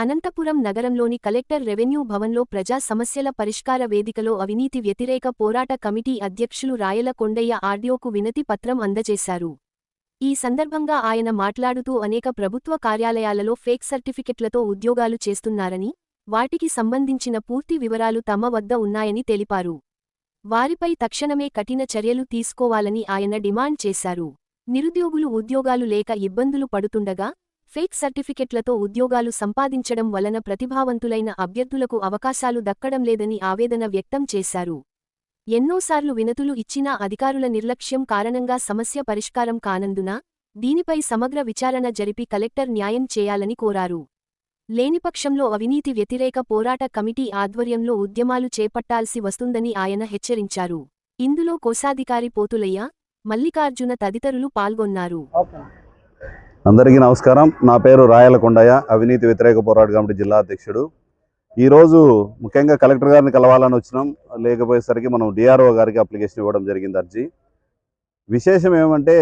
అనంతపురం నగరంలోని collector revenue భవన్లో ప్రజా సమస్యల పరిష్కార వేదికలో అవినీతి వ్యతిరేక పోరాట కమిటీ అధ్యక్షులు రాయల కొండయ్య ఆర్డీఓకు వినతి పత్రం అందజేశారు. ఈ సందర్భంగా ఆయన మాట్లాడుతూ అనేక ప్రభుత్వ కార్యాలయాలలో ఫేక్ సర్టిఫికెట్లతో ఉద్యోగాలు చేస్తున్నారని వాటికి సంబంధించిన పూర్తి వివరాలు తమ వద్ద ఉన్నాయని తెలిపారు. వారిపై తక్షణమే కఠిన చర్యలు తీసుకోవాలని ఆయన డిమాండ్ చేశారు. నిరుద్యోగులు ఉద్యోగాలు లేక ఇబ్బందులు పడుతుండగా ఫేక్ సర్టిఫికెట్లతో ఉద్యోగాలు సంపాదించడం వలన ప్రతిభావంతులైన అభ్యర్థులకు అవకాశాలు దక్కడం లేదని ఆవేదన వ్యక్తం చేశారు. ఎన్నోసార్లు వినతులు ఇచ్చినా అధికారుల నిర్లక్ష్యం కారణంగా సమస్య పరిష్కారం కానందున దీనిపై సమగ్ర విచారణ జరిపి కలెక్టర్ న్యాయం చేయాలని కోరారు. లేనిపక్షంలో అవినీతి వ్యతిరేక పోరాట కమిటీ ఆధ్వర్యంలో ఉద్యమాలు చేపట్టాల్సి వస్తుందని ఆయన హెచ్చరించారు. ఇందులో కోశాధికారి పోతులయ్య మల్లికార్జున తదితరులు పాల్గొన్నారు. అందరికీ నమస్కారం. నా పేరు రాయల కొండయ్య అవినీతి వ్యతిరేక పోరాట కమిటీ జిల్లా అధ్యక్షుడు. ఈరోజు ముఖ్యంగా కలెక్టర్ గారిని కలవాలని వచ్చినాం. లేకపోయేసరికి మనం డిఆర్ఓ గారికి అప్లికేషన్ ఇవ్వడం జరిగింది అర్జీ. విశేషం ఏమంటే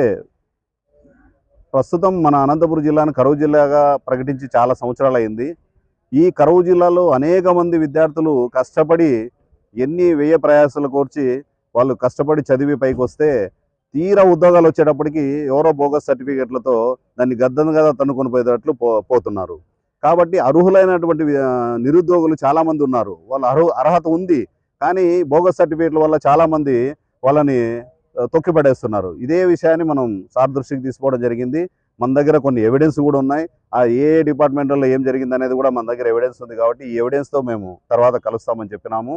ప్రస్తుతం మన అనంతపురం జిల్లాను కరువు జిల్లాగా ప్రకటించి చాలా సంవత్సరాలు అయింది. ఈ కరువు జిల్లాలో అనేక మంది విద్యార్థులు కష్టపడి ఎన్ని వ్యయ ప్రయాసాలు కోర్చి వాళ్ళు కష్టపడి చదివి పైకి వస్తే తీరా ఉద్యోగాలు వచ్చేటప్పటికి ఎవరో బోగస్ సర్టిఫికెట్లతో దాన్ని గద్దను కదా తన్నుకొని పోయేటట్లు పో పోతున్నారు. కాబట్టి అర్హులైనటువంటి నిరుద్యోగులు చాలామంది ఉన్నారు. వాళ్ళ అర్హు అర్హత ఉంది. కానీ బోగస్ సర్టిఫికెట్ల వల్ల చాలామంది వాళ్ళని తొక్కిపడేస్తున్నారు. ఇదే విషయాన్ని మనం సార్ దృష్టికి తీసుకోవడం జరిగింది. మన దగ్గర కొన్ని ఎవిడెన్స్ కూడా ఉన్నాయి. ఆ ఏ డిపార్ట్మెంట్లో ఏం జరిగింది అనేది కూడా మన దగ్గర ఎవిడెన్స్ ఉంది కాబట్టి ఈ ఎవిడెన్స్తో మేము తర్వాత కలుస్తామని చెప్పినాము.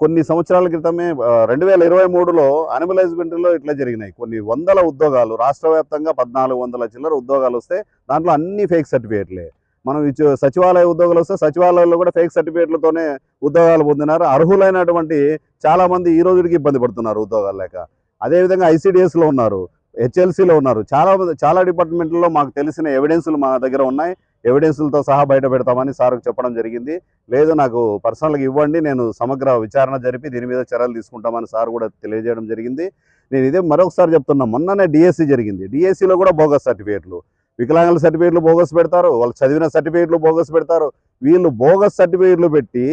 కొన్ని సంవత్సరాల క్రితమే రెండు వేల ఇరవై మూడులో అనిమల్ హస్బెండరీలో ఇట్లా జరిగినాయి. కొన్ని వందల ఉద్యోగాలు రాష్ట్ర వ్యాప్తంగా పద్నాలుగు వందల చిల్లర ఉద్యోగాలు వస్తే దాంట్లో అన్ని ఫేక్ సర్టిఫికేట్లే మనం సచివాలయ ఉద్యోగాలు వస్తే సచివాలయాల్లో కూడా ఫేక్ సర్టిఫికేట్లతోనే ఉద్యోగాలు పొందినారు. అర్హులైనటువంటి చాలామంది ఈ రోజుకి ఇబ్బంది పడుతున్నారు ఉద్యోగాలు లేక. అదేవిధంగా ఐసీడిఎస్లో ఉన్నారు హెచ్ఎల్సీలో ఉన్నారు. చాలా మంది చాలా డిపార్ట్మెంట్లలో మాకు తెలిసిన ఎవిడెన్సులు మా దగ్గర ఉన్నాయి. ఎవిడెన్సులతో సహా బయట పెడతామని సార్కు చెప్పడం జరిగింది. లేదు నాకు పర్సనల్గా ఇవ్వండి నేను సమగ్ర విచారణ జరిపి దీని మీద చర్యలు తీసుకుంటామని సార్ కూడా తెలియజేయడం జరిగింది. నేను ఇదే మరొకసారి చెప్తున్నా మొన్ననే డిఎస్సి జరిగింది. డిఎస్సిలో కూడా బోగస్ సర్టిఫికేట్లు. వికలాంగుల సర్టిఫికేట్లు బోగస్ పెడతారు వాళ్ళు చదివిన సర్టిఫికేట్లు బోగస్ పెడతారు. వీళ్ళు బోగస్ సర్టిఫికేట్లు పెట్టి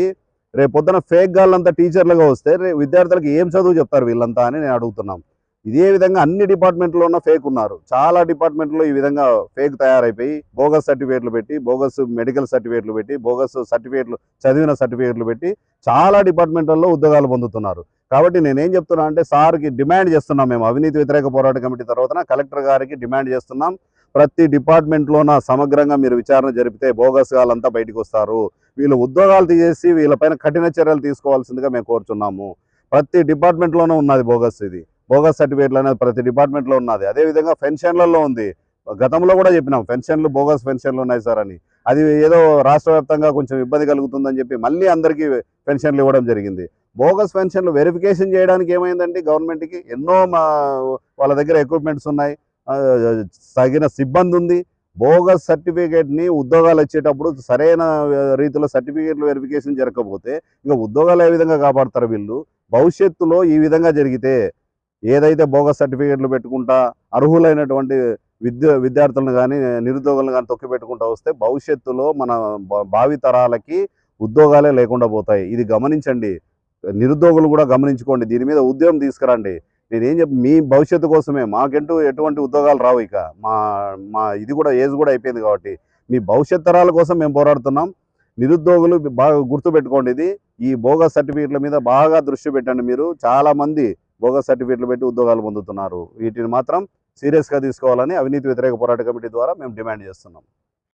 రేపు పొద్దున ఫేక్ గాళ్ళంతా టీచర్లుగా వస్తే విద్యార్థులకు ఏం చదువు చెప్తారు వీళ్ళంతా అని నేను అడుగుతున్నాం. ఇదే విధంగా అన్ని డిపార్ట్మెంట్లో ఉన్న ఫేక్ ఉన్నారు. చాలా డిపార్ట్మెంట్లో ఈ విధంగా ఫేక్ తయారైపోయి బోగస్ సర్టిఫికేట్లు పెట్టి బోగస్ మెడికల్ సర్టిఫికేట్లు పెట్టి బోగస్ సర్టిఫికేట్లు చదివిన సర్టిఫికేట్లు పెట్టి చాలా డిపార్ట్మెంట్లలో ఉద్యోగాలు పొందుతున్నారు. కాబట్టి నేనేం చెప్తున్నా అంటే సార్కి డిమాండ్ చేస్తున్నాం మేము. అవినీతి వ్యతిరేక పోరాట కమిటీ తర్వాత కలెక్టర్ గారికి డిమాండ్ చేస్తున్నాం. ప్రతి డిపార్ట్మెంట్లోన సమగ్రంగా మీరు విచారణ జరిపితే బోగస్ గాలంతా బయటకు వస్తారు. వీళ్ళు ఉద్యోగాలు తీసేసి వీళ్ళపైన కఠిన చర్యలు తీసుకోవాల్సిందిగా మేము కోరుచున్నాము. ప్రతి డిపార్ట్మెంట్లోనూ ఉన్నది బోగస్ ఇది. బోగస్ సర్టిఫికేట్లు అనేది ప్రతి డిపార్ట్మెంట్లో ఉన్నది. అదేవిధంగా పెన్షన్లలో ఉంది. గతంలో కూడా చెప్పినాం పెన్షన్లు బోగస్ పెన్షన్లు ఉన్నాయి సార్ అని. అది ఏదో రాష్ట్ర వ్యాప్తంగా కొంచెం ఇబ్బంది కలుగుతుందని చెప్పి మళ్ళీ అందరికీ పెన్షన్లు ఇవ్వడం జరిగింది. బోగస్ పెన్షన్లు వెరిఫికేషన్ చేయడానికి ఏమైందండి గవర్నమెంట్కి ఎన్నో మా వాళ్ళ దగ్గర ఎక్విప్మెంట్స్ ఉన్నాయి. తగిన సిబ్బంది ఉంది. బోగస్ సర్టిఫికేట్ని ఉద్యోగాలు వచ్చేటప్పుడు సరైన రీతిలో సర్టిఫికేట్లు వెరిఫికేషన్ జరగకపోతే ఇంకా ఉద్యోగాలు ఏ విధంగా కాపాడతారు వీళ్ళు? భవిష్యత్తులో ఈ విధంగా జరిగితే ఏదైతే బోగస్ సర్టిఫికేట్లు పెట్టుకుంటా అర్హులైనటువంటి విద్య విద్యార్థులను కానీ నిరుద్యోగులను కానీ తొక్కి పెట్టుకుంటా వస్తే భవిష్యత్తులో మన భావి తరాలకి ఉద్యోగాలే లేకుండా పోతాయి. ఇది గమనించండి. నిరుద్యోగులు కూడా గమనించుకోండి. దీని మీద ఉద్యోగం తీసుకురండి. నేనేం చెప్పి మీ భవిష్యత్తు కోసమే. మాకంటూ ఎటువంటి ఉద్యోగాలు రావు ఇక. మా మా ఇది కూడా ఏజ్ కూడా అయిపోయింది కాబట్టి. మీ భవిష్యత్ తరాల కోసం మేము పోరాడుతున్నాం. నిరుద్యోగులు బాగా గుర్తుపెట్టుకోండి ఇది. ఈ బోగస్ సర్టిఫికేట్ల మీద బాగా దృష్టి పెట్టండి మీరు. చాలామంది బోగస్ సర్టిఫికేట్లు పెట్టి ఉద్యోగాలు పొందుతున్నారు. వీటిని మాత్రం సీరియస్గా తీసుకోవాలని అవినీతి వ్యతిరేక పోరాట కమిటీ ద్వారా మేము డిమాండ్ చేస్తున్నాం.